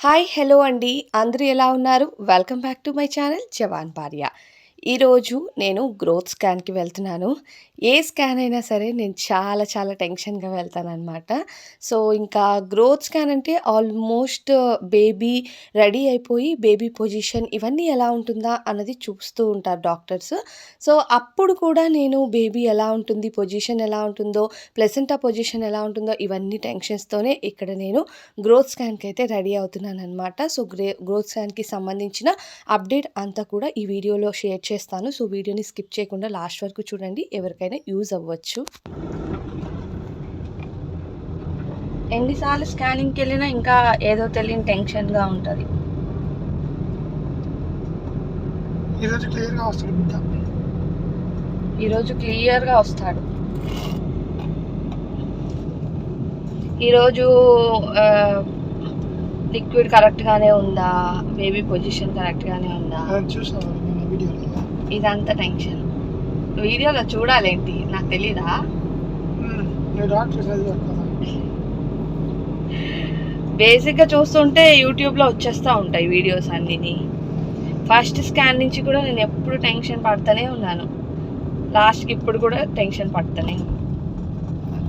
Hi hello అండి. అందరూ ఎలా ఉన్నారు? Welcome back to my channel జవాన్ భార్య. ఈరోజు నేను గ్రోత్ స్కాన్కి వెళ్తున్నాను. ఏ స్కాన్ అయినా సరే నేను చాలా చాలా టెన్షన్గా వెళ్తానమాట సో ఇంకా గ్రోత్ స్కాన్ అంటే ఆల్మోస్ట్ బేబీ రెడీ అయిపోయి బేబీ పొజిషన్ ఇవన్నీ ఎలా ఉంటుందా అన్నది చూస్తూ ఉంటారు డాక్టర్స్. సో అప్పుడు కూడా నేను బేబీ ఎలా ఉంటుంది పొజిషన్ ఎలా ఉంటుందో ప్లెసెంటా పొజిషన్ ఎలా ఉంటుందో ఇవన్నీ టెన్షన్స్తోనే ఇక్కడ నేను గ్రోత్ స్కాన్కి అయితే రెడీ అవుతున్నాను అనమాట సో గ్రే గ్రోత్ స్కాన్కి సంబంధించిన అప్డేట్ అంతా కూడా ఈ వీడియోలో షేర్ చేస్తాను. సో వీడియోని స్కిప్ చేయకుండా లాస్ట్ వరకు చూడండి. ఎవరికైనా యూజ్ అవ్వచ్చు. ఎన్నిసార్లు స్కానింగ్కి వెళ్ళినా ఇంకా ఏదో తెలియని టెన్షన్గా ఉంటుంది. ఈరోజు క్లియర్గా వస్తాడు బిడ్డ ఈరోజు క్లియర్గా వస్తాడు. ఈరోజు లిక్విడ్ కరెక్ట్గానే ఉందా? బేబీ పొజిషన్ కరెక్ట్గానే ఉందా? ఇదంతా టెన్షన్. వీడియోలో చూడాలేంటి నాకు తెలీదా బేసిక్గా చూస్తుంటే యూట్యూబ్లో వచ్చేస్తూ ఉంటాయి వీడియోస్ అన్నిని. ఫస్ట్ స్కాన్ నుంచి కూడా నేను ఎప్పుడు టెన్షన్ పడుతూనే ఉన్నాను. లాస్ట్కి ఇప్పుడు కూడా టెన్షన్ పడుతూనే ఉన్నాను.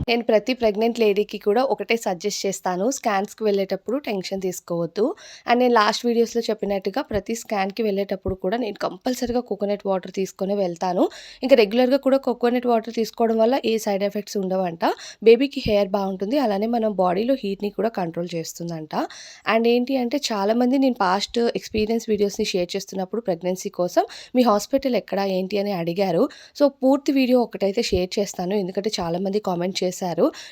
నేను ప్రతి ప్రెగ్నెంట్ లేడీకి కూడా ఒకటే సజెస్ట్ చేస్తాను. స్కాన్స్కి వెళ్ళేటప్పుడు టెన్షన్ తీసుకోవద్దు. అండ్ నేను లాస్ట్ వీడియోస్లో చెప్పినట్టుగా ప్రతి స్కాన్కి వెళ్ళేటప్పుడు కూడా నేను కంపల్సరీగా కోకోనట్ వాటర్ తీసుకొని వెళ్తాను. ఇంకా రెగ్యులర్గా కూడా కోకోనట్ వాటర్ తీసుకోవడం వల్ల ఏ సైడ్ ఎఫెక్ట్స్ ఉండవంట. బేబీకి హెయిర్ బాగుంటుంది. అలానే మనం బాడీలో హీట్ని కూడా కంట్రోల్ చేస్తుందంట. అండ్ ఏంటి అంటే చాలామంది నేను పాస్ట్ ఎక్స్పీరియన్స్ వీడియోస్ని షేర్ చేస్తున్నప్పుడు ప్రెగ్నెన్సీ కోసం మీ హాస్పిటల్ ఎక్కడ ఏంటి అని అడిగారు. సో పూర్తి వీడియో ఒకటైతే షేర్ చేస్తాను. ఎందుకంటే చాలామంది కామెంట్ చేశారు.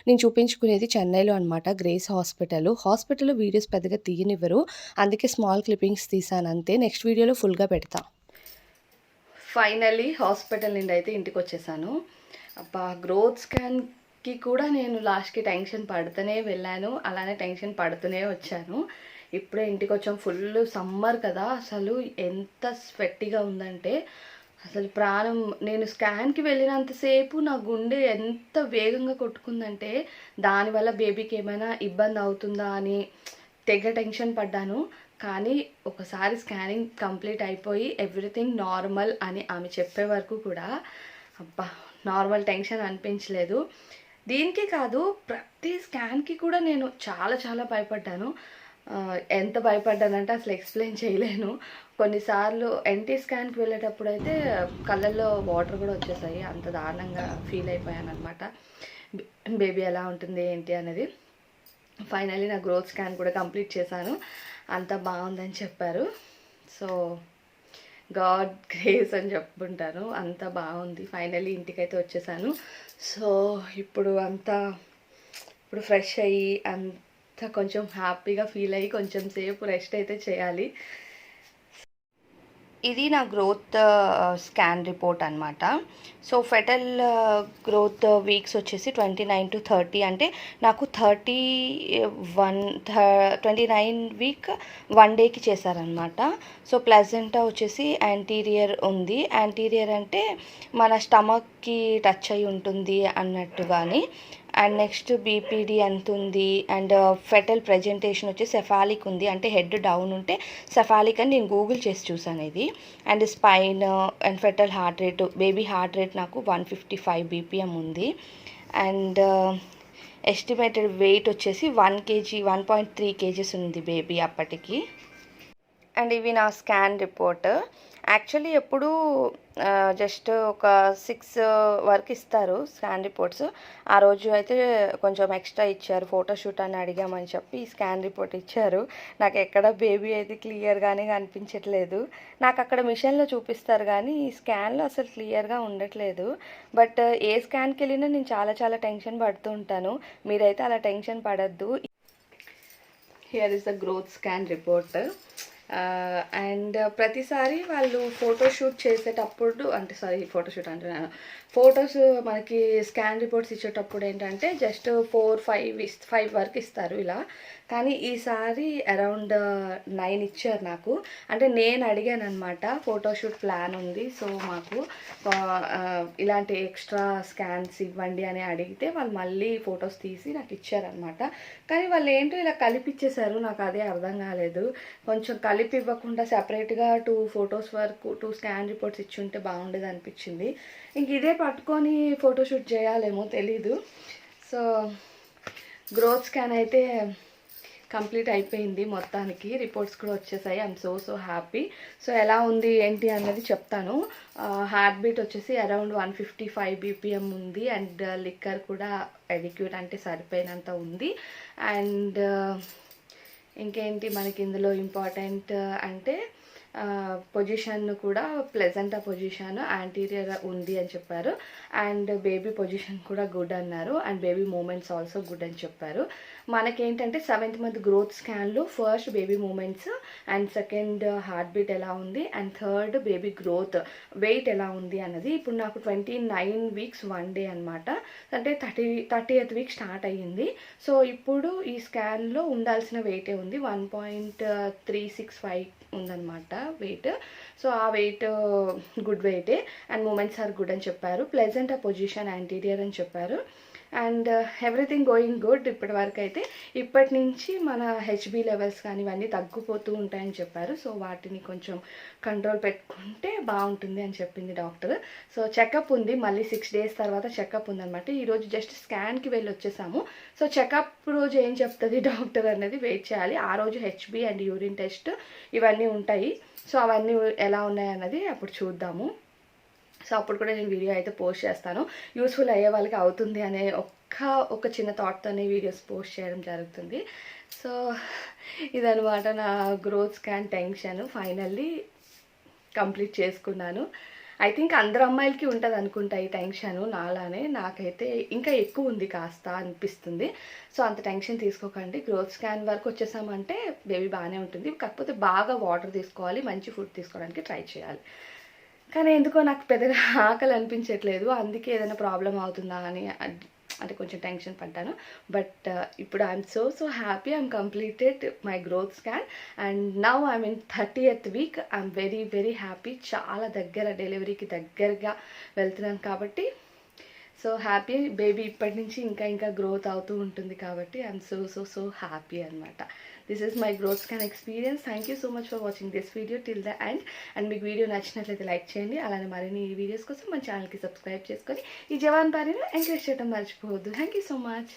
నేను చూపించుకునేది చెన్నైలో అనమాట గ్రేస్ హాస్పిటల్. హాస్పిటల్లో వీడియోస్ పెద్దగా తీయనివ్వరు. అందుకే స్మాల్ క్లిప్పింగ్స్ తీసాను అంతే. నెక్స్ట్ వీడియోలో ఫుల్గా పెడతా. ఫైనల్లీ హాస్పిటల్ నుండి అయితే ఇంటికి వచ్చేసాను అబ్బా గ్రోత్ స్కాన్కి కూడా నేను లాస్ట్కి టెన్షన్ పడుతూనే వెళ్ళాను. అలానే టెన్షన్ పడుతూనే వచ్చాను. ఇప్పుడే ఇంటికి వచ్చాం ఫుల్ సమ్మర్ కదా. అసలు ఎంత స్వెట్టిగా ఉందంటే అసలు ప్రాణం నేను స్కాన్కి వెళ్ళినంతసేపు నా గుండె ఎంత వేగంగా కొట్టుకుందంటే దానివల్ల బేబీకి ఏమైనా ఇబ్బంది అవుతుందా అని తెగ టెన్షన్ పడ్డాను. కానీ ఒకసారి స్కానింగ్ కంప్లీట్ అయిపోయి ఎవ్రీథింగ్ నార్మల్ అని ఆమె చెప్పే వరకు కూడా అబ్బా నార్మల్ టెన్షన్ అనిపించలేదు. దీనికి కాదు ప్రతి స్కాన్కి కూడా నేను చాలా చాలా భయపడ్డాను. ఎంత భయపడ్డానంటే అసలు ఎక్స్ప్లెయిన్ చేయలేను. కొన్నిసార్లు ఎన్టీ స్కాన్కి వెళ్ళేటప్పుడు అయితే కళ్ళల్లో వాటర్ కూడా వచ్చేసాయి. అంత దారుణంగా ఫీల్ అయిపోయాను అనమాట బేబీ ఎలా ఉంటుంది ఏంటి అనేది. ఫైనలీ నా గ్రోత్ స్కాన్ కూడా కంప్లీట్ చేశాను. అంత బాగుందని చెప్పారు. సో గాడ్ గ్రేస్ అని చెప్పుకుంటాను అంత బాగుంది. ఫైనలీ ఇంటికైతే వచ్చేసాను. సో ఇప్పుడు అంతా ఇప్పుడు ఫ్రెష్ అయ్యి అంత కొంచెం హ్యాపీగా ఫీల్ అయ్యి కొంచెం సేపు రెస్ట్ అయితే చేయాలి. ఇది నా గ్రోత్ స్కాన్ రిపోర్ట్ అనమాట సో ఫెటల్ గ్రోత్ వీక్స్ వచ్చేసి ట్వంటీ నైన్ టు థర్టీ. అంటే నాకు thirty one twenty nine week one డేకి చేశారనమాట సో ప్లెజెంటా వచ్చేసి యాంటీరియర్ ఉంది. యాంటీరియర్ అంటే మన స్టమక్కి టచ్ అయి ఉంటుంది అన్నట్టుగాని అండ్ నెక్స్ట్ బీపీడీ ఎంత ఉంది? అండ్ ఫెటల్ ప్రజెంటేషన్ వచ్చి సెఫాలిక్ ఉంది. అంటే హెడ్ డౌన్ ఉంటే సెఫాలిక్ అని నేను గూగుల్ చేసి చూసాను ఇది. And spine and fetal heart rate baby heart rate నాకు వన్ ఫిఫ్టీ ఫైవ్ బీపీఎం ఉంది. అండ్ ఎస్టిమేటెడ్ వెయిట్ వచ్చేసి one kg one point three kgs ఉంది బేబీ అప్పటికి. అండ్ ఇవి నా స్కాన్ రిపోర్ట్ యాక్చువల్లీ ఎప్పుడు జస్ట్ ఒక సిక్స్ వరకు ఇస్తారు స్కాన్ రిపోర్ట్స్ ఆ రోజు అయితే కొంచెం ఎక్స్ట్రా ఇచ్చారు ఫోటోషూట్ అని అడిగామని చెప్పి స్కాన్ రిపోర్ట్ ఇచ్చారు. నాకు ఎక్కడ బేబీ అయితే క్లియర్గానే కనిపించట్లేదు. నాకు అక్కడ మిషన్లో చూపిస్తారు కానీ ఈ స్కాన్లో అసలు క్లియర్గా ఉండట్లేదు. బట్ ఏ స్కాన్కి వెళ్ళినా నేను చాలా చాలా టెన్షన్ పడుతూ ఉంటాను. మీరైతే అలా టెన్షన్ పడద్దు. Here is the growth scan report and uh, ప్రతిసారి వాళ్ళు ఫోటోషూట్ చేసేటప్పుడు అంటే సారీ ఫోటోషూట్ అంటున్నాను ఫొటోస్ మనకి స్కాన్ రిపోర్ట్స్ ఇచ్చేటప్పుడు ఏంటంటే just four five is five వరకు ఇస్తారు ఇలా. కానీ ఈసారి అరౌండ్ నైన్ uh, ఇచ్చారు నాకు. అంటే నేను అడిగాను అనమాట ఫోటోషూట్ ప్లాన్ ఉంది సో మాకు ఇలాంటి ఎక్స్ట్రా స్కాన్స్ ఇవ్వండి అని అడిగితే వాళ్ళు మళ్ళీ ఫొటోస్ తీసి నాకు ఇచ్చారనమాట కానీ వాళ్ళు ఏంటో ఇలా కలిపిచ్చేసారు నాకు అదే అర్థం కాలేదు. కొంచెం కలిపి ఇవ్వకుండా సెపరేట్గా టూ ఫొటోస్ వరకు టూ స్కాన్ రిపోర్ట్స్ ఇచ్చి ఉంటే బాగుండేది అనిపించింది. ఇంక ఇదే పట్టుకొని ఫోటోషూట్ చేయాలేమో తెలీదు. సో గ్రోత్ స్కాన్ అయితే కంప్లీట్ అయిపోయింది మొత్తానికి. రిపోర్ట్స్ కూడా వచ్చేసాయి. I'm so so happy so ఎలా ఉంది ఏంటి అన్నది చెప్తాను. హార్ట్ బీట్ వచ్చేసి around one fifty five BPM ఉంది అండ్ లిక్కర్ కూడా ఎడిక్యూట్ అంటే సరిపోయినంత ఉంది. అండ్ ఇంకేంటి మనకి ఇందులో ఇంపార్టెంట్ అంటే పొజిషన్ కూడా ప్లెజెంట్ పొజిషన్ యాంటీరియర్ ఉంది అని చెప్పారు. అండ్ బేబీ పొజిషన్ కూడా గుడ్ అన్నారు. And baby movements also good అని చెప్పారు. మనకేంటంటే seventh month growth స్కాన్లో first baby movements and second heart beat ఎలా ఉంది and third baby growth weight ఎలా ఉంది అన్నది ఇప్పుడు నాకు twenty nine weeks one day అనమాట అంటే thirty thirty eighth week start అయ్యింది. సో ఇప్పుడు ఈ స్కాన్లో ఉండాల్సిన వెయిటే ఉంది? One point three six five ఉందన్నమాట. వెయిట్ సో ఆ వెయిట్ గుడ్ వెయిటే అండ్ మూమెంట్స్ ఆర్ గుడ్ అని చెప్పారు. ప్లెజెంట్ ఆ పొజిషన్ యాంటీరియర్ అని చెప్పారు. అండ్ ఎవ్రీథింగ్ గోయింగ్ గుడ్ ఇప్పటి వరకు అయితే ఇప్పటి నుంచి మన హెచ్బి లెవెల్స్ కానీ ఇవన్నీ తగ్గిపోతూ ఉంటాయని చెప్పారు. సో వాటిని కొంచెం కంట్రోల్ పెట్టుకుంటే బాగుంటుంది అని చెప్పింది డాక్టర్. సో చెకప్ ఉంది. మళ్ళీ సిక్స్ డేస్ తర్వాత చెకప్ ఉందన్నమాట. ఈరోజు జస్ట్ స్కాన్కి వెళ్ళి వచ్చేసాము. సో చెకప్ రోజు ఏం చెప్తుంది డాక్టర్ అనేది వెయిట్ చేయాలి. ఆ రోజు హెచ్బి అండ్ యూరిన్ టెస్ట్ ఇవన్నీ ఉంటాయి. సో అవన్నీ ఎలా ఉన్నాయి అన్నది అప్పుడు చూద్దాము. సో అప్పుడు కూడా నేను వీడియో అయితే పోస్ట్ చేస్తాను. యూస్ఫుల్ అయ్యే వాళ్ళకి అవుతుంది అనే ఒక్క ఒక చిన్న థాట్తోనే వీడియోస్ పోస్ట్ చేయడం జరుగుతుంది. సో ఇదనమాట నా growth scan tension finally complete చేసుకున్నాను. ఐ థింక్ అందరు అమ్మాయిలకి ఉంటుంది అనుకుంటా ఈ టెన్షన్ నాలానే. నాకైతే ఇంకా ఎక్కువ ఉంది కాస్త అనిపిస్తుంది. సో అంత టెన్షన్ తీసుకోకండి. గ్రోత్ స్కాన్ వరకు వచ్చేసామంటే బేబీ బాగానే ఉంటుంది. కాకపోతే బాగా వాటర్ తీసుకోవాలి మంచి ఫుడ్ తీసుకోవడానికి ట్రై చేయాలి. కానీ ఎందుకో నాకు పెద్దగా ఆకలి అనిపించట్లేదు. అందుకే ఏదైనా ప్రాబ్లం అవుతుందా అని అంటే కొంచెం టెన్షన్ పడ్డాను. బట్ uh, ఇప్పుడు I'm so so happy I'm completed my growth scan and now I mean thirty eighth week I'm very very happy చాలా దగ్గర డెలివరీకి దగ్గరగా వెళ్తున్నాను. కాబట్టి సో హ్యాపీ బేబీ ఇప్పటి నుంచి ఇంకా ఇంకా గ్రోత్ అవుతూ ఉంటుంది కాబట్టి I'm so so so happy అనమాట this is my growth scan experience thank you so much for watching this video till the end and మీకు వీడియో నచ్చినట్లయితే లైక్ చేయండి. అలానే మరిన్ని ఈ వీడియోస్ కోసం మన ఛానల్కి సబ్స్క్రైబ్ చేసుకొని ఈ జవాన్ పారిని ఎంకరేజ్ చేయడం మర్చిపోవద్దు. Thank you so much